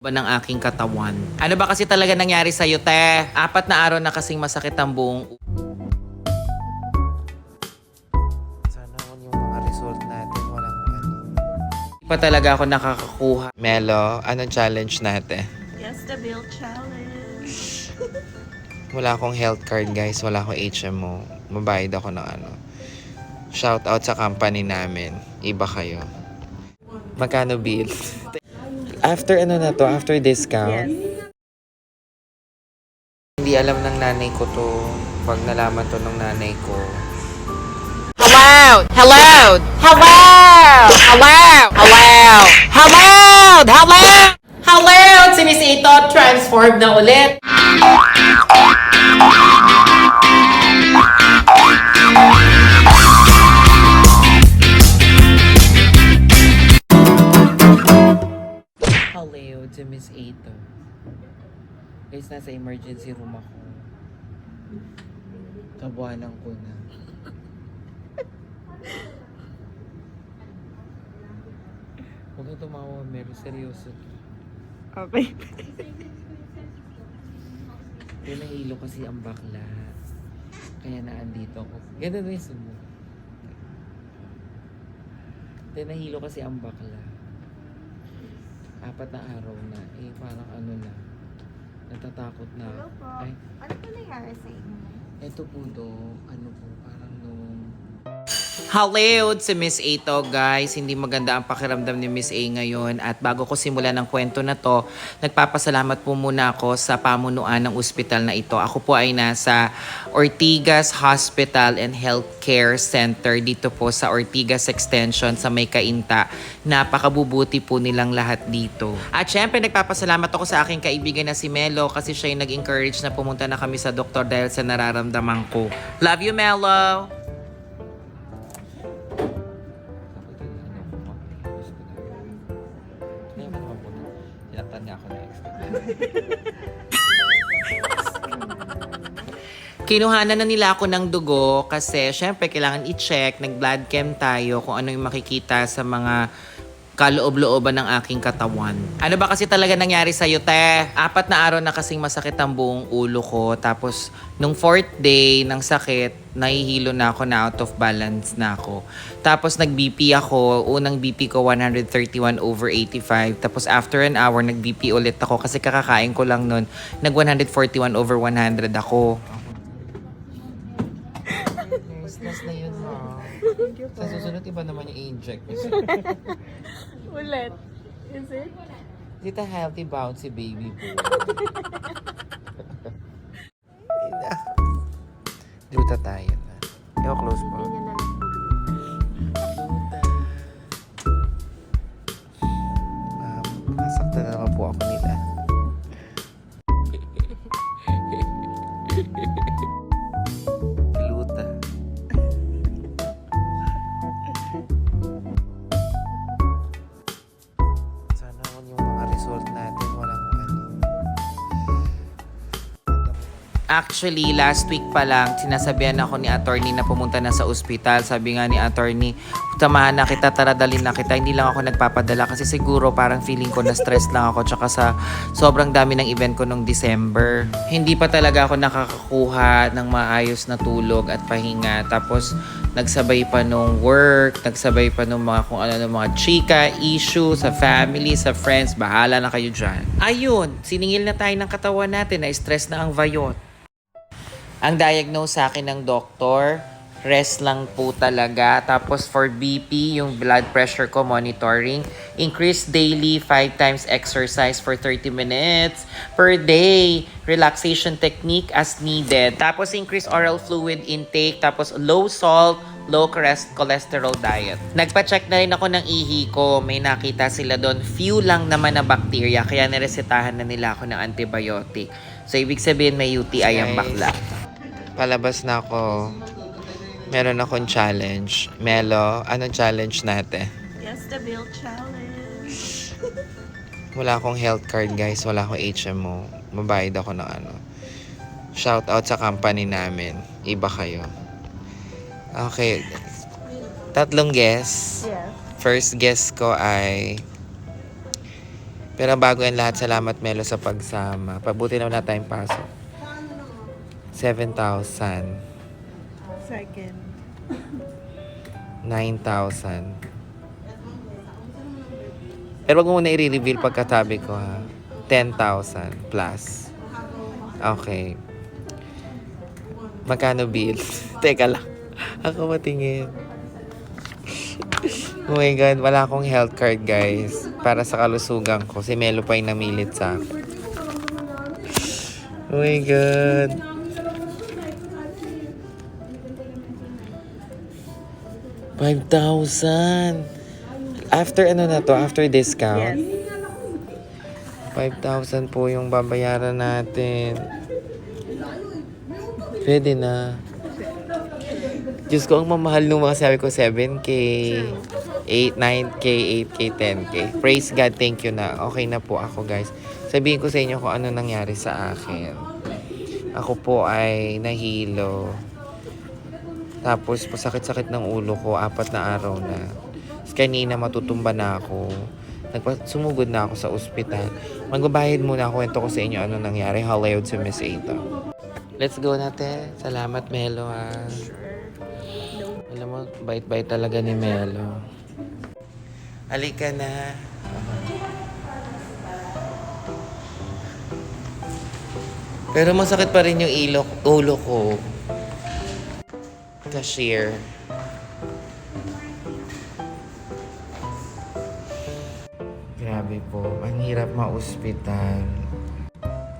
ba ng aking katawan. Ano ba kasi talaga nangyari sa'yo, te? Apat na araw na kasing masakit ang buong Sana kung yung mga result natin walang ano. Hindi pa talaga ako nakakakuha. Melo, anong challenge natin? Yes, the bill challenge. Wala akong health card guys, wala akong HMO. Mabayad ako ng ano. Shout out sa company namin. Iba kayo. Magkano bill? After ano na to? After discount? Hindi alam ng nanay ko to. Pag nalaman to ng nanay ko. Hello! Hello! Hello! Hello! Hello! Hello! Hello! Hello! Si Miss Ito, transform na ulit. Nasa emergency room ako. Tabuanan ko na. Huwag kang tumawa, Mary. Seryoso to. Okay. Kaya nahilo kasi ang bakla. Kaya naandito ako. Ganun na yung sumo. Kaya nahilo kasi ang bakla. Apat na araw na. Eh, parang ano na. Natatakot na. Hello po. Ay, Ano po nangyari sa inyo? eto po do. Ano po, parang Hello si Miss A to guys. Hindi maganda ang pakiramdam ni Miss A ngayon. At bago ko simulan ng kwento na to, nagpapasalamat po muna ako sa pamunuan ng ospital na ito. Ako po ay nasa Ortigas Hospital and Healthcare Center dito po sa Ortigas Extension sa May Kainta. Napakabubuti po nilang lahat dito. At syempre nagpapasalamat ako sa aking kaibigan na si Melo kasi siya yung nag-encourage na pumunta na kami sa doktor dahil sa nararamdaman ko. Love you, Melo! Kinuhanan na nila ako ng dugo kasi syempre kailangan i-check, nag-blood chem tayo kung ano yung makikita sa mga kaloob-looban ng aking katawan. Ano ba kasi talaga nangyari sa'yo, te? Apat na araw na kasing masakit ang buong ulo ko. Tapos, nung fourth day ng sakit, nahihilo na ako na out of balance na ako. Tapos, nag-BP ako. Unang BP ko, 131 over 85. Tapos, after an hour, nag-BP ulit ako kasi kakakain ko lang nun. Nag-141 over 100 ako. Thank you po. Sa susunod, iba naman yung inject. Ulit. Is it? Is it a healthy bouncy baby boo? Duta tayo na. Ewan close po. Hindi Actually, last week pa lang, sinasabihan ako ni attorney na pumunta na sa ospital. Sabi nga ni attorney, tamahan na kita, tara dalhin na kita. Hindi lang ako nagpapadala kasi siguro parang feeling ko na stress lang ako tsaka sa sobrang dami ng event ko nung December. Hindi pa talaga ako nakakakuha ng maayos na tulog at pahinga. Tapos, nagsabay pa nung work, nagsabay pa nung mga kung ano ng mga chika, issue sa family, sa friends. Bahala na kayo dyan. Ayun, siningil na tayo ng katawan natin na stress na ang vayot. Ang diagnose sa akin ng doktor, rest lang po talaga. Tapos for BP, yung blood pressure ko monitoring. Increase daily 5 times exercise for 30 minutes per day. Relaxation technique as needed. Tapos increase oral fluid intake. Tapos low salt, low cholesterol diet. Nagpa-check na rin ako ng ihi ko. May nakita sila doon. Few lang naman na bacteria. Kaya niresetahan na nila ako ng antibiotic. So, ibig sabihin may UTI ang bakla. Palabas na ako. Meron akong challenge. Melo, anong challenge natin? Yes, the bill challenge. Wala akong health card guys, wala akong HMO. Mabayad ako ng ano. Shout out sa company namin. Iba kayo. Okay. Tatlong guess. Yes. First guess ko ay Pero bago yan lahat, salamat Melo sa pagsama. Pabuti na wala tayong pasok. 7,000. Second. 9,000. Pero wag mo muna i-reveal pagkatabi ko ha. 10,000 plus. Okay. Magkano bill? Teka lang. Ako matingin. oh my God, wala akong health card guys. Para sa kalusugan ko. Si Melo pa yung namilit sa akin. Oh my God. Five thousand. After ano na to? After discount? Yes. 5,000 po yung babayaran natin. Pwede na. Diyos ko, ang mamahal nung mga sabi ko, 7K, 8, 9K, 8K, 10K. Praise God, thank you na. Okay na po ako, guys. Sabihin ko sa inyo kung ano nangyari sa akin. Ako po ay nahilo. Tapos, pasakit-sakit ng ulo ko, apat na araw na. Tapos kanina matutumba na ako. Nagpa- sumugod na ako sa ospital. Magbabayad muna ako. Kwento ko sa inyo ano nangyari. Halayood sa Miss Ada. Let's go natin. Salamat, Melo, ha. Alam mo, bait-bait talaga ni Melo. Halika na. Pero masakit pa rin yung ilok, ulo ko. Cashier. Grabe po, ang hirap ma-ospital.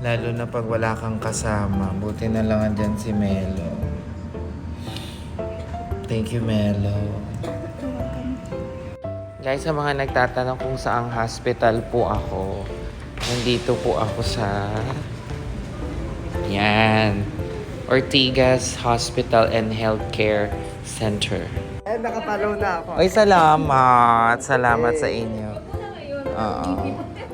Lalo na pag wala kang kasama. Buti na lang andyan si Melo. Thank you, Melo. Guys, sa mga nagtatanong kung saang hospital po ako, nandito po ako sa... Yan. Ortigas Hospital and Healthcare Center. Eh, nakapalaw na ako. Ay, salamat. Salamat sa inyo. Oo.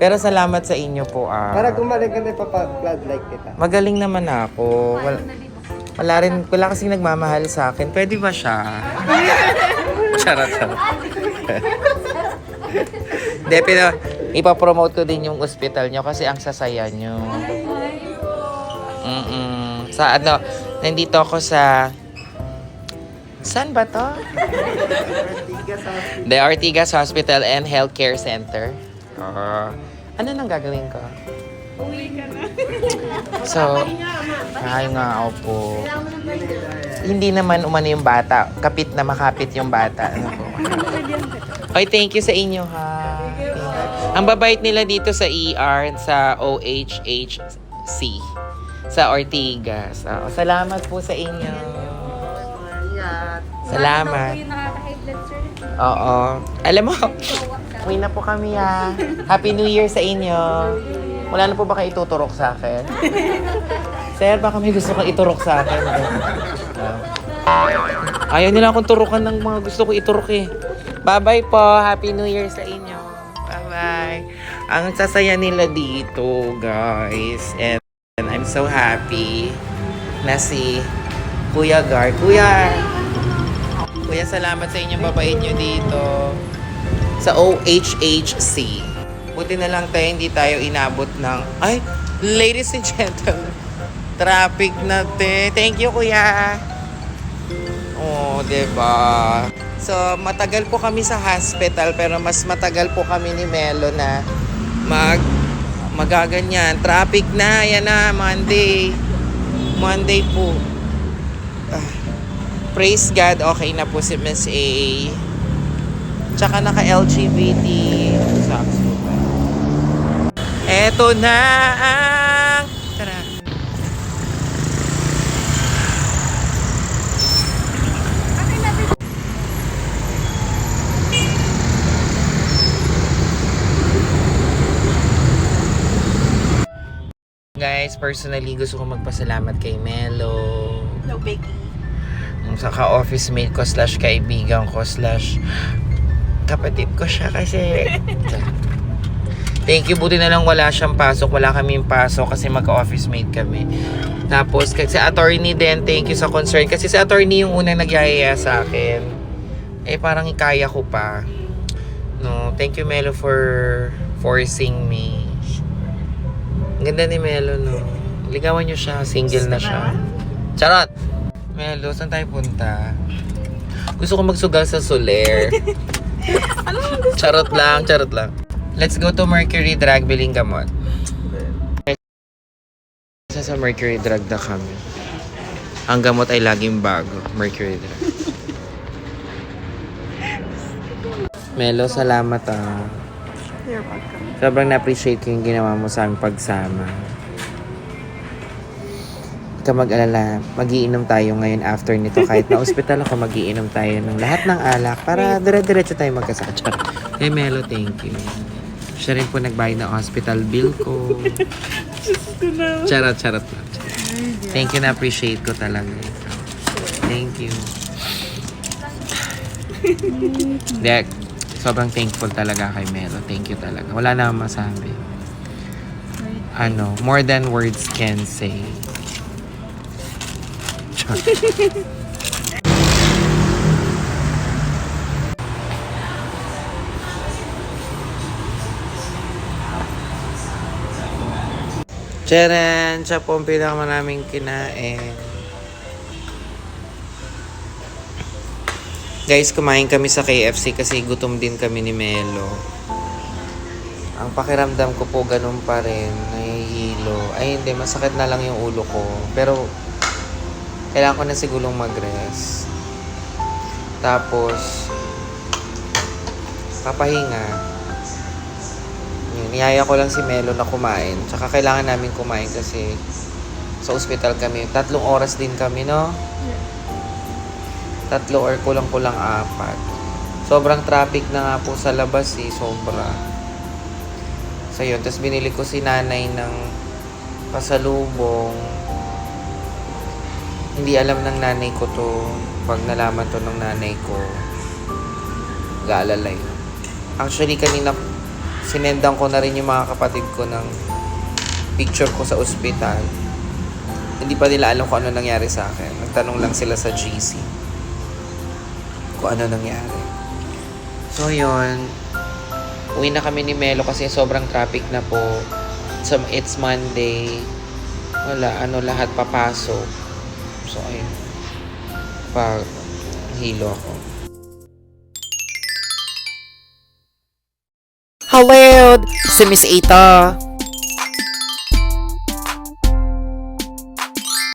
Pero salamat sa inyo po ah. Para gumaling ka na ipapa-blood like kita. Magaling naman ako. Wala, wala rin, wala kasing nagmamahal sa akin. Pwede ba siya? charot, charot. Hindi, pero ipapromote ko din yung ospital nyo kasi ang sasaya nyo. Mm-mm. Sa ano, nandito ako sa... Saan ba to? The Ortigas Hospital and Healthcare Center. Ah. ano nang gagawin ko? Uwi ka na. So, ay nga ako po. Hindi naman umano yung bata. Kapit na makapit yung bata. Ano po? Oy, thank you sa inyo ha. Ang babait nila dito sa ER, sa OHHC. Sa Ortigas. Oo, salamat po sa inyo. Salamat. yung nakaka-high. Oo. Alam mo, uwi na po kami ha. Happy New Year sa inyo. Wala na po ba kayo ituturok sa akin? Sir, baka may gusto kang iturok sa akin. Ah. Ayaw nila akong turukan ng mga gusto ko iturok eh. Bye-bye po. Happy New Year sa inyo. Bye-bye. Ang sasaya nila dito, guys. And so happy na si Kuya Gar. Kuya, Kuya, salamat sa inyong babait nyo dito sa OHHC. Buti na lang tayo, hindi tayo inabot ng... Ay, ladies and gentlemen, traffic na te. Thank you, Kuya. Oh, ba? So, matagal po kami sa hospital pero mas matagal po kami ni Melo na mag magaganyan. Traffic na, yan na, Monday. Monday po. Ah, praise God, okay na po si Miss A. Tsaka naka-LGBT. Ba? Eto na ang... Tara. Guys, personally gusto ko magpasalamat kay Melo. No biggie. Yung sa ka-office mate ko slash kaibigan ko slash kapatid ko siya kasi. Thank you. Buti na lang wala siyang pasok. Wala kaming pasok kasi magka-office mate kami. Tapos kasi attorney din thank you sa concern. Kasi si attorney yung unang nagyayaya sa akin. Eh parang ikaya ko pa. No thank you Melo for forcing me. Ang ganda ni Melo, no? Ligawan niyo siya. Single na siya. Charot! Melo, saan tayo punta? Gusto ko magsugal sa Soler. charot lang, charot lang. Let's go to Mercury Drag biling gamot. Isa sa Mercury Drug na kami. Ang gamot ay laging bago. Mercury Drug. Melo, salamat ah. You're welcome. Sobrang na-appreciate ko yung ginawa mo sa aming pagsama. Huwag ka mag-alala, magiinom tayo ngayon after nito. Kahit na ospital ako, magiinom tayo ng lahat ng alak para dire-diretso tayo magkasatsa. Hey Melo, thank you. Siya rin po nagbayad ng hospital bill ko. Charot, charot lang. Thank you, na-appreciate ko talaga. Thank you. Dek, sobrang thankful talaga kay Melo. Thank you talaga. Wala na akong masabi. Ano, more than words can say. Char. Charan! Siya po ang pinakamanaming kinain. Guys, kumain kami sa KFC kasi gutom din kami ni Melo. Ang pakiramdam ko po ganun pa rin, nahihilo. Ay hindi, masakit na lang yung ulo ko. Pero, kailangan ko na sigurong mag-rest. Tapos, papahinga. Yun, niyaya ko lang si Melo na kumain. Tsaka kailangan namin kumain kasi sa ospital kami. Tatlong oras din kami, no? Tatlo or kulang-kulang apat. Sobrang traffic na nga po sa labas eh. Sobra. So yun. Tapos binili ko si nanay ng pasalubong. Hindi alam ng nanay ko to. Pag nalaman to ng nanay ko, gaalala yun. Actually, kanina sinendan ko na rin yung mga kapatid ko ng picture ko sa ospital. Hindi pa nila alam kung ano nangyari sa akin. Nagtanong lang sila sa GC kung ano nangyari. So, yun. Uwi na kami ni Melo kasi sobrang traffic na po. So, it's Monday. Wala, ano, lahat papasok. So, ayun. Pag hilo ako. Hello! Si Miss Ita.